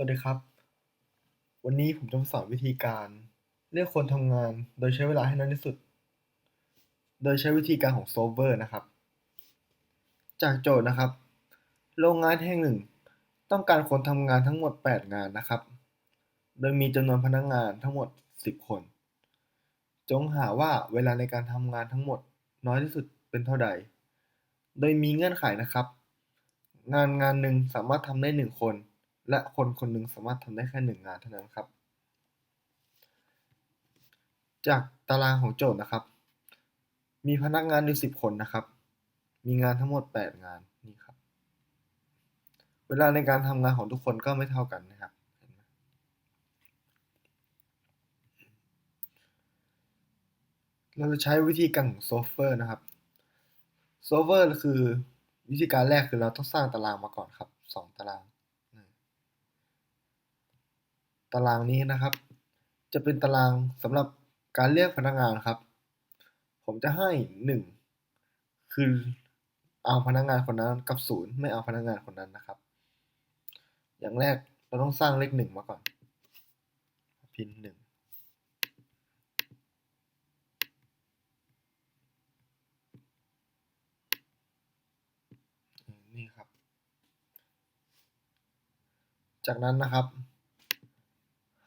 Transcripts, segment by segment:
วัสดีครับ วันนี้ผมจะมาสอนวิธีการเลือกคนทำงานโดยใช้เวลาให้น้อยที่สุด โดยใช้วิธีการของ solver นะครับ จากโจทย์นะครับ โรงงานแห่งหนึ่ง ต้องการคนทำงานทั้งหมด 8 งานนะครับ โดยมีจำนวนพนักงานทั้งหมด 10 คน จงหาว่าเวลาในการทำงานทั้งหมดน้อยที่สุดเป็นเท่าใด โดยมีเงื่อนไขนะครับ งานงานหนึ่งสามารถทำได้ 1 คน และคนคนหนึ่งสามารถทำได้แค่1งงานเท่านั้นครับ จากตารางของโจทย์นะครับ มีพนักงานอยู่10คนนะครับ มีงานทั้งหมด8งานนี่ครับ เวลาในการทำงานของทุกคนก็ไม่เท่ากันนะครับเราจะใช้วิธีการของ solver นะครับ solver คือวิธีการแรกคือเราต้องสร้างตารางมาก่อนครับ 2 ตาราง ตารางนี้นะครับ จะเป็นตารางสำหรับการเลือกพนักงานครับ ผมจะให้ 1 คือเอาพนักงานคนนั้นกับ0ไม่เอาพนักงานคนนั้นนะครับ อย่างแรกเราต้องสร้างเลข1มาก่อน พิมพ์1นี่ครับจากนั้นนะครับ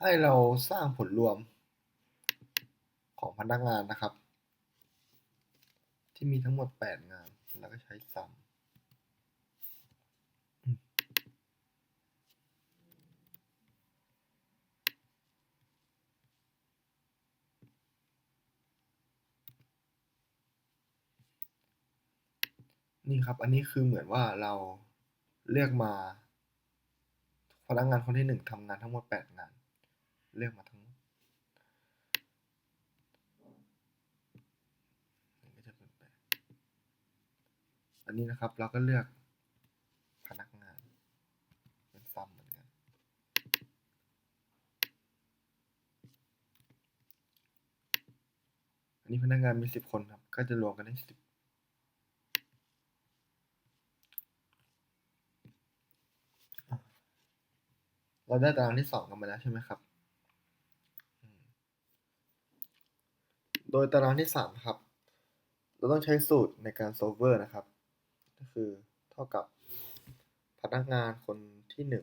ให้เราสร้างผลรวมของพนักงานนะครับ ที่มีทั้งหมด 8 งาน แล้วก็ใช้ซ้ำนี่ครับ อันนี้คือเหมือนว่าเราเลือกมาพนักงานคนที่หนึ่งทำงานทั้งหมด 8 งาน เลือกมาทั้งหมดก็จะเป็นแบบอันนี้นะครับเราก็เลือกพนักงาน เป็นซ้ำเหมือนกัน อันนี้พนักงานมี10คนครับ ก็จะรวมกันได้10เราได้ตารางที่2กันมาแล้วใช่ไหมครับ โดยตารางที่ 3 ครับ เราต้องใช้สูตรในการ solver นะครับ ก็คือเท่ากับพนักงานคนที่ 1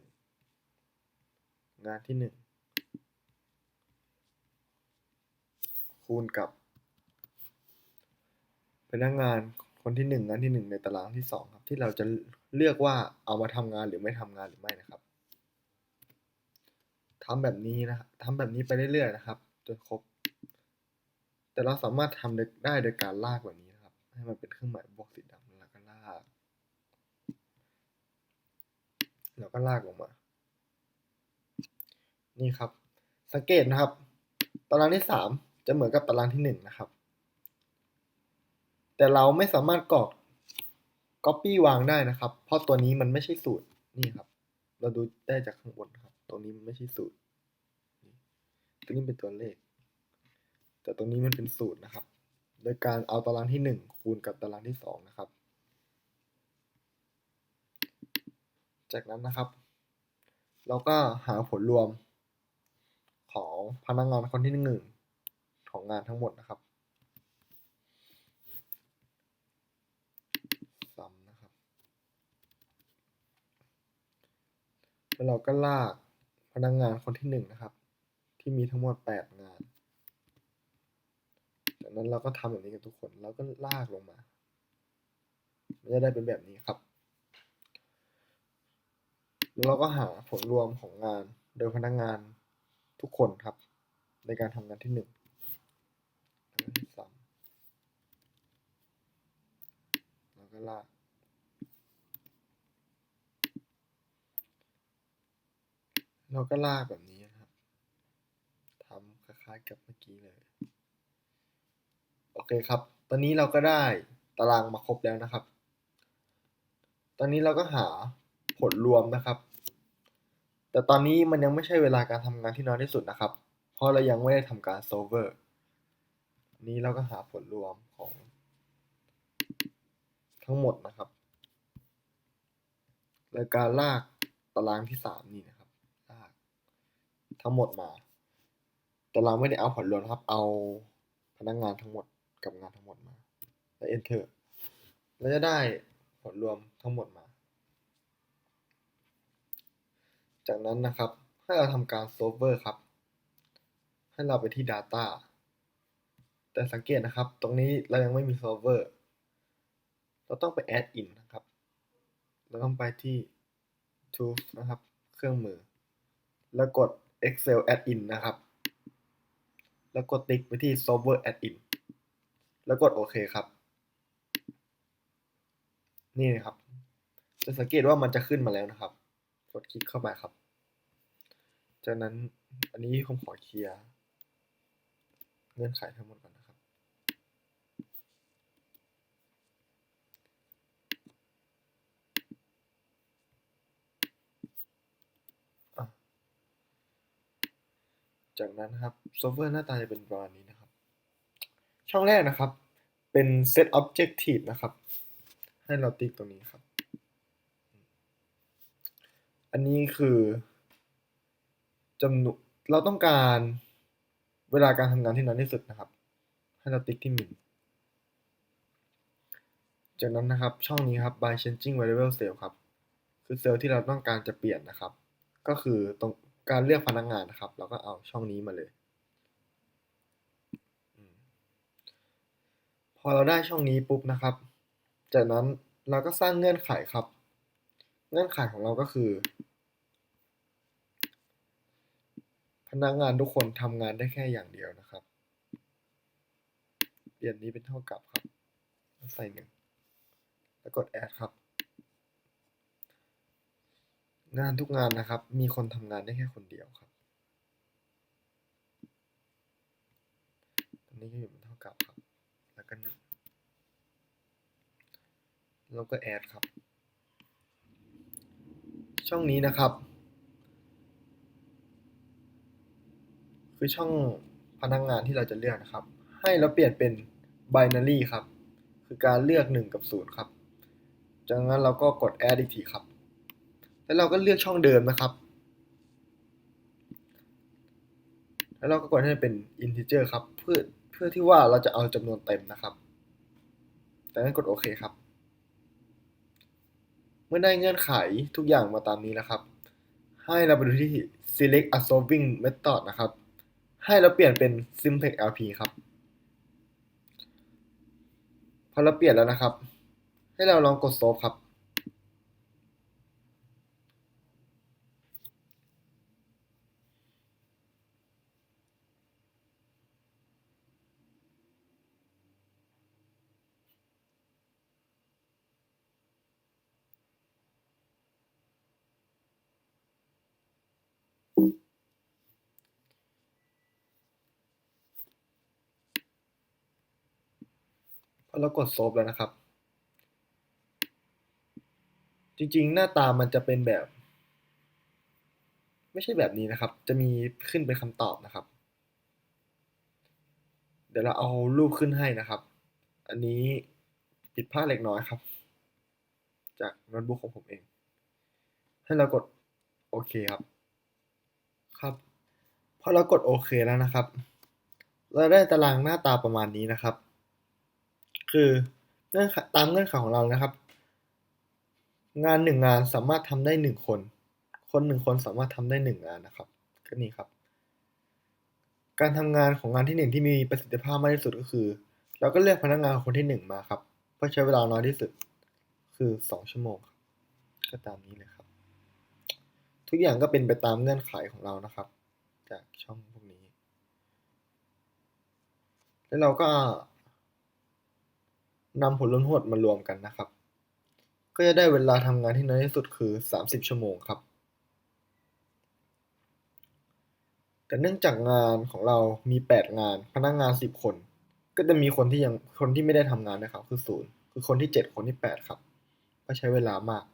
งานที่ 1 คูณกับพนักงานคนที่ 1 งานที่ 1 ในตารางที่ 2 ครับ ที่เราจะเลือกว่าเอามาทำงานหรือไม่ทำงานหรือไม่นะครับทำแบบนี้นะครับทำแบบนี้ไปเรื่อยๆนะครับจนครบ แต่เราสามารถทำได้โดยการลากแบบนี้นะครับ ให้มันเป็นเครื่องหมายบวกสีดำแล้วก็ลาก แล้วก็ลากลงมา นี่ครับ สังเกตนะครับ ตารางที่ 3 จะเหมือนกับตารางที่ 1 นะครับ แต่เราไม่สามารถกรอก copy วางได้นะครับ เพราะตัวนี้มันไม่ใช่สูตร นี่ครับ เราดูได้จากข้างบนครับตรงนี้มันไม่ใช่สูตร ตัวนี้เป็นตัวเลข แต่ตรงนี้มันเป็นสูตรนะครับ โดยการเอาตารางที่ 1 คูณกับตารางที่ 2 นะครับ จากนั้นนะครับ เราก็หาผลรวมของพนักงานคนที่1ของงานทั้งหมดนะครับซ้ำนะครับ แล้วเราก็ลากพนักงานคนที่1นะครับ ที่มีทั้งหมด 8 งาน จากนั้นเราก็ทำแบบนี้กับทุกคนแล้วก็ลากลงมา มันจะได้เป็นแบบนี้ครับ แล้วเราก็หาผลรวมของงานโดยพนักงานทุกคนครับ ในการทำงานที่หนึ่งแล้วก็ที่สามแล้วก็ลากเราก็ลากแบบนี้นะครับทำคล้ายๆกับเมื่อกี้เลย เคครับ ตอนนี้เราก็ได้ตารางมาครบแล้วนะครับ ตอนนี้เราก็หาผลรวมนะครับ แต่ตอนนี้มันยังไม่ใช่เวลาการทำงานที่น้อยที่สุดนะครับ เพราะเรายังไม่ได้ทำการ solver นี้เราก็หาผลรวมของทั้งหมดนะครับโดยการลากตารางที่ 3 นี่นะครับ ลากทั้งหมดมา แต่เราไม่ได้เอาผลรวมครับ เอาพนักงานทั้งหมด กับงานทั้งหมดมา แล้ว enter เราจะได้ผลรวมทั้งหมดมา จากนั้นนะครับให้เราทำการ solver ครับ ให้เราไปที่ data แต่สังเกตนะครับ ตรงนี้เรายังไม่มี solver เราต้องไป add in นะครับ เราต้องไปที่ tools นะครับ เครื่องมือ แล้วกด excel add in นะครับ แล้วกดติ๊กไปที่ solver add in แล้วกดโอเคครับ นี่นะครับ จะสังเกตว่ามันจะขึ้นมาแล้วนะครับ กดคลิกเข้าไปครับ จากนั้นอันนี้ผมขอเคลียร์เงื่อนไขทั้งหมดก่อนนะครับ จากนั้นครับโซฟเวร์หน้าตาจะเป็นประมาณนี้นะครับ ช่องแรกนะครับ เป็น set objective นะครับ ให้เราติ๊กตรงนี้ครับ อันนี้คือจำนวนเราต้องการเวลาการทำงานที่นานที่สุดนะครับ ให้เราติ๊กที่มินจากนั้นนะครับช่องนี้ครับ by changing variable cell ครับ คือเซลล์ที่เราต้องการจะเปลี่ยนนะครับ ก็คือตรงการเลือกพนักงานนะครับ เราก็เอาช่องนี้มาเลยอืมพ อเราได้ช่องนี้ปุ๊บนะครับ จากนั้นเราก็สร้างเงื่อนไขครับ เงื่อนไขของเราก็คือ พนักงานทุกคนทำงานได้แค่อย่างเดียวนะครับเปลี่ยนนี้เป็นเท่ากับครับ ใส่หนึ่งแล้วกด add ครับ งานทุกงานนะครับ มีคนทำงานได้แค่คนเดียวครับตรงนี้ก็อยู่เป็นเท่ากับครับ แล้วก็หนึ่งแล้วก็ add ครับ ช่องนี้นะครับ คือช่องพนักงานที่เราจะเลือกนะครับ ให้เราเปลี่ยนเป็น binary ครับ คือการเลือก 1 กับ 0 ครับ จากนั้นเราก็กด add อีกทีครับ แล้วเราก็เลือกช่องเดิมนะครับ แล้วเราก็กดให้เป็น integer ครับ เพื่อ พื่อที่ว่าเราจะเอาจำนวนเต็มนะครับจากนั้นกดโอเคครับ เมื่อได้เงื่อนไขทุกอย่างมาตามนี้แล้วครับ ให้เราไปดูที่ select a solving method นะครับ ให้เราเปลี่ยนเป็น simplex lp ครับ พอเราเปลี่ยนแล้วนะครับ ให้เราลองกด solve ครับ เรากด solve แล้วนะครับ จริงๆ หน้าตามันจะเป็นแบบ ไม่ใช่แบบนี้นะครับ จะมีขึ้นเป็นคำตอบนะครับ เดี๋ยวเราเอารูปขึ้นให้นะครับ อันนี้ผิดพลาดเล็กน้อยครับ จากโน้ตบุ๊กของผมเอง ให้เรากดโอเคครับ ครับพอเรากดโอเคแล้วนะครับ เราได้ตารางหน้าตาประมาณนี้นะครับ คือเงื่อนตามเงื่อนไขของเรานะครับ งานหนึ่งงานสามารถทำได้หนึ่งคน คนหนึ่งคนสามารถทำได้หนึ่งงานนะครับก็นี่ครับ การทำงานของงานที่หนึ่งที่มีประสิทธิภาพมากที่สุดก็คือ เราก็เลือกพนักงานคนที่หนึ่งมาครับเพื่อใช้เวลาน้อยที่สุดคือสองชั่วโมงครับก็ตามนี้เลยครับ ทุกอย่างก็เป็นไปตามเงื่อนไขของเรานะครับ จากช่องพวกนี้ แล้วเราก็ นำผลลัพธ์ทั้งหมดมารวมกันนะครับ ก็จะได้เวลาทำงานที่น้อยที่สุดคือ 30 ชั่วโมงครับ แต่เนื่องจากงานของเรามี 8 งาน พนักงาน 10 คน ก็จะมีคนที่ยังคนที่ไม่ได้ทำงานนะครับ คือศูนย์คือคนที่ 7 คนที่ 8 ครับก็ใช้เวลามาก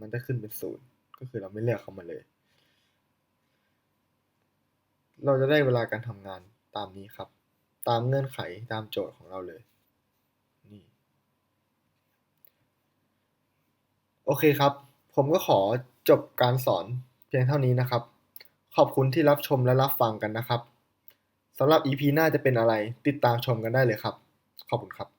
มันจะขึ้นเป็นศูนย์ก็คือเราไม่เลือกเขามาเลย เราจะได้เวลาการทำงานตามนี้ครับ ตามเงื่อนไขตามโจทย์ของเราเลย โอเคครับ ผมก็ขอจบการสอนเพียงเท่านี้นะครับ ขอบคุณที่รับชมและรับฟังกันนะครับสำหรับ EP หน้าจะเป็นอะไรติดตามชมกันได้เลยครับ ขอบคุณครับ